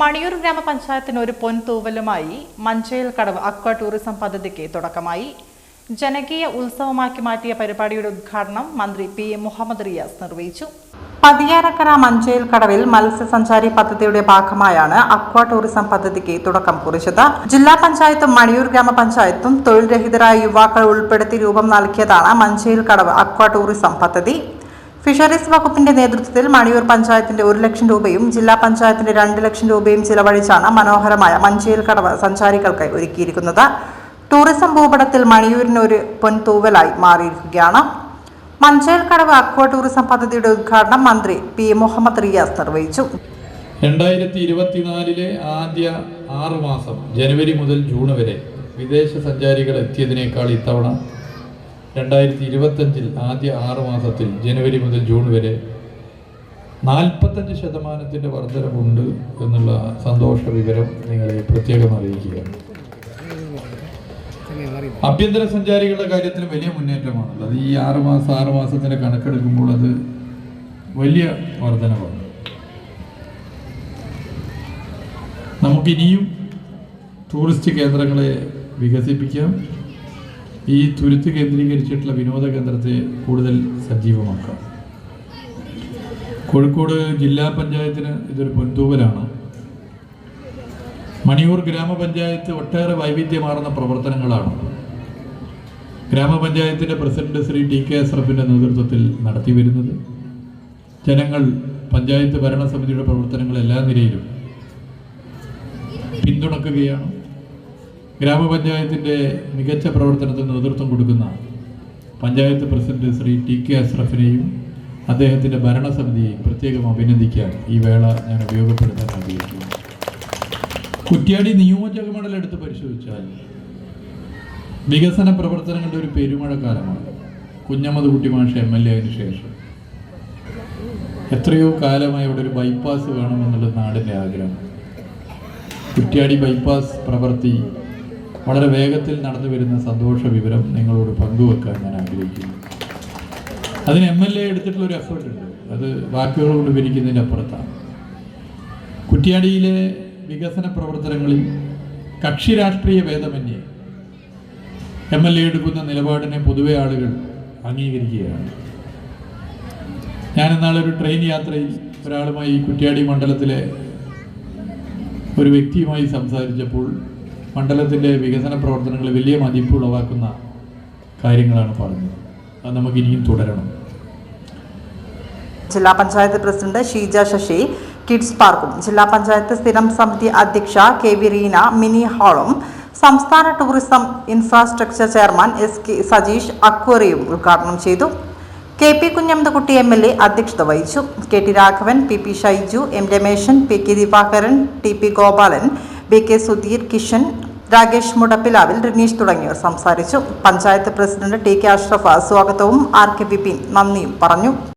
മണിയൂർ ഗ്രാമപഞ്ചായത്തിന് ഒരു പൊൻതൂവലുമായി മഞ്ചേൽ കടവ് aqua tourism പദ്ധതിക്ക് തുടക്കമായി. ജനകീയ ഉത്സവമാക്കി മാറ്റിയ പരിപാടിയുടെ ഉദ്ഘാടനം മന്ത്രി പി എം മുഹമ്മദ് റിയാസ് നിർവഹിച്ചു. പതിയാരക്കര മഞ്ചേൽ കടവിൽ മത്സ്യസഞ്ചാരി പദ്ധതിയുടെ ഭാഗമായാണ് അക്വ ടൂറിസം പദ്ധതിക്ക് തുടക്കം കുറിച്ചത്. ജില്ലാ പഞ്ചായത്തും മണിയൂർ ഗ്രാമപഞ്ചായത്തും തൊഴിൽ രഹിതരായ യുവാക്കൾ ഉൾപ്പെടുത്തി രൂപം നൽകിയതാണ് മഞ്ചേൽ കടവ് അക്വ ടൂറിസം പദ്ധതി. ഫിഷറീസ് വകുപ്പിന്റെ നേതൃത്വത്തിൽ മണിയൂർ പഞ്ചായത്തിന്റെ ഒരു ലക്ഷം രൂപയും ജില്ലാ പഞ്ചായത്തിന്റെ രണ്ട് ലക്ഷം രൂപയും ചിലവഴിച്ചാണ് മനോഹരമായ മഞ്ചേൽ കടവ് സഞ്ചാരികൾക്കായി ഒരുക്കിയിരിക്കുന്നത്. ടൂറിസം ഭൂപടത്തിൽ മണിയൂരിന് ഒരു പൊൻതൂവലായി മാറിയിരിക്കുകയാണ്. മഞ്ചേൽ കടവ് അക്വാ ടൂറിസം പദ്ധതിയുടെ ഉദ്ഘാടനം മന്ത്രി പി മുഹമ്മദ് റിയാസ് നിർവഹിച്ചു. രണ്ടായിരത്തി ഇരുപത്തിനാലിലെ ആദ്യ ആറ് മാസം ജനുവരി മുതൽ ജൂൺ വരെ വിദേശ സഞ്ചാരികൾ എത്തിയതിനേക്കാൾ ഇത്തവണ രണ്ടായിരത്തി ഇരുപത്തഞ്ചിൽ ആദ്യ ആറ് മാസത്തിൽ ജനുവരി മുതൽ ജൂൺ വരെ നാൽപ്പത്തഞ്ച് ശതമാനത്തിന്റെ വർധനവുണ്ട് എന്നുള്ള സന്തോഷ വിവരം നിങ്ങളെ പ്രത്യേകം അറിയിക്കുകയാണ്. ആഭ്യന്തര സഞ്ചാരികളുടെ കാര്യത്തിൽ വലിയ മുന്നേറ്റമാണുള്ളത്. അത് ഈ ആറ് മാസം ആറ് മാസത്തിന്റെ കണക്കെടുക്കുമ്പോൾ അത് വലിയ വർധനവാണ്. നമുക്കിനിയും ടൂറിസ്റ്റ് കേന്ദ്രങ്ങളെ വികസിപ്പിക്കാം. ഈ തുരുത്ത് കേന്ദ്രീകരിച്ചിട്ടുള്ള വിനോദ കേന്ദ്രത്തെ കൂടുതൽ സജീവമാക്കാം. കോഴിക്കോട് ജില്ലാ പഞ്ചായത്തിന് ഇതൊരു പൊൻതൂവലാണ്. മണിയൂർ ഗ്രാമപഞ്ചായത്ത് ഒട്ടേറെ വൈവിധ്യമാർന്ന പ്രവർത്തനങ്ങളാണ്. ഗ്രാമപഞ്ചായത്തിന്റെ പ്രസിഡന്റ് ശ്രീ ടി കെ അസ്രഫിന്റെ നേതൃത്വത്തിൽ നടത്തി വരുന്നത്. ജനങ്ങൾ പഞ്ചായത്ത് ഭരണസമിതിയുടെ പ്രവർത്തനങ്ങൾ എല്ലാ നിലയിലും പിന്തുണക്കുകയാണ്. ഗ്രാമപഞ്ചായത്തിന്റെ മികച്ച പ്രവർത്തനത്തിന് നേതൃത്വം കൊടുക്കുന്ന panchayat president Shri T K അഷ്റഫിനെയും അദ്ദേഹത്തിന്റെ ഭരണസമിതിയെയും പ്രത്യേകം അഭിനന്ദിക്കാൻ ഈ വേള ഞാൻ ഉപയോഗപ്പെടുത്താൻ ആഗ്രഹിക്കുന്നു. കുറ്റ്യാടി നിയോജക മണ്ഡലം എടുത്ത് പരിശോധിച്ചാൽ വികസന പ്രവർത്തനങ്ങളുടെ ഒരു പെരുമഴക്കാലമാണ്. കുഞ്ഞമ്മദ് കുട്ടിമാഷ എം എൽ എ അതിന് ശേഷം. എത്രയോ കാലമായി അവിടെ ഒരു ബൈപ്പാസ് വേണമെന്നുള്ളത് നാടിന്റെ ആഗ്രഹം. കുറ്റ്യാടി ബൈപ്പാസ് പ്രവൃത്തി വളരെ വേഗത്തിൽ നടന്നു വരുന്ന സന്തോഷ വിവരം നിങ്ങളോട് പങ്കുവെക്കാൻ ഞാൻ ആഗ്രഹിക്കുന്നു. അതിന് എം എൽ എ എടുത്തിട്ടുള്ള ഒരു എഫേർട്ട് ഉണ്ട്. അത് വാക്കുകൾ കൊണ്ട് വിരിക്കുന്നതിന്റെ അപ്പുറത്താണ്. കുറ്റ്യാടിയിലെ വികസന പ്രവർത്തനങ്ങളിൽ കക്ഷി രാഷ്ട്രീയ ഭേദമന്യേ എം എൽ എ എടുക്കുന്ന നിലപാടിനെ പൊതുവെ ആളുകൾ അംഗീകരിക്കുകയാണ്. ഞാൻ ഇന്നാളൊരു ട്രെയിൻ യാത്രയിൽ ഒരാളുമായി കുറ്റ്യാടി മണ്ഡലത്തിലെ ഒരു വ്യക്തിയുമായി സംസാരിച്ചപ്പോൾ മണ്ഡലത്തിന്റെ വികസന പ്രവർത്തനങ്ങൾ വലിയ മതിപ്പ് ഉളവാക്കുന്ന കാര്യങ്ങളാണ് പറഞ്ഞത്. അത് നമുക്ക് ഇനിയും തുടരണം. ജില്ലാ പഞ്ചായത്ത് പ്രസിഡന്റ് ഷീജ ശശി കിഡ്സ് പാർക്കും ജില്ലാ പഞ്ചായത്ത് സ്ഥിരം സമിതി അധ്യക്ഷ കെ വി റീന മിനി ഹാളും സംസ്ഥാന tourism infrastructure chairman S K Sajeesh അക്വറിയും ഉദ്ഘാടനം ചെയ്തു. K P Kunhammadkutty M L A അധ്യക്ഷത വഹിച്ചു. K T Raghavan P P Shaiju M Rameshan P K Divakaran T P Gopalan B K Sudheer Kishan Rakesh Mudappilavil Rineesh തുടങ്ങിയവർ സംസാരിച്ചു. Panchayat president T K Ashraf സ്വാഗതവും R K Bipin നന്ദിയും പറഞ്ഞു.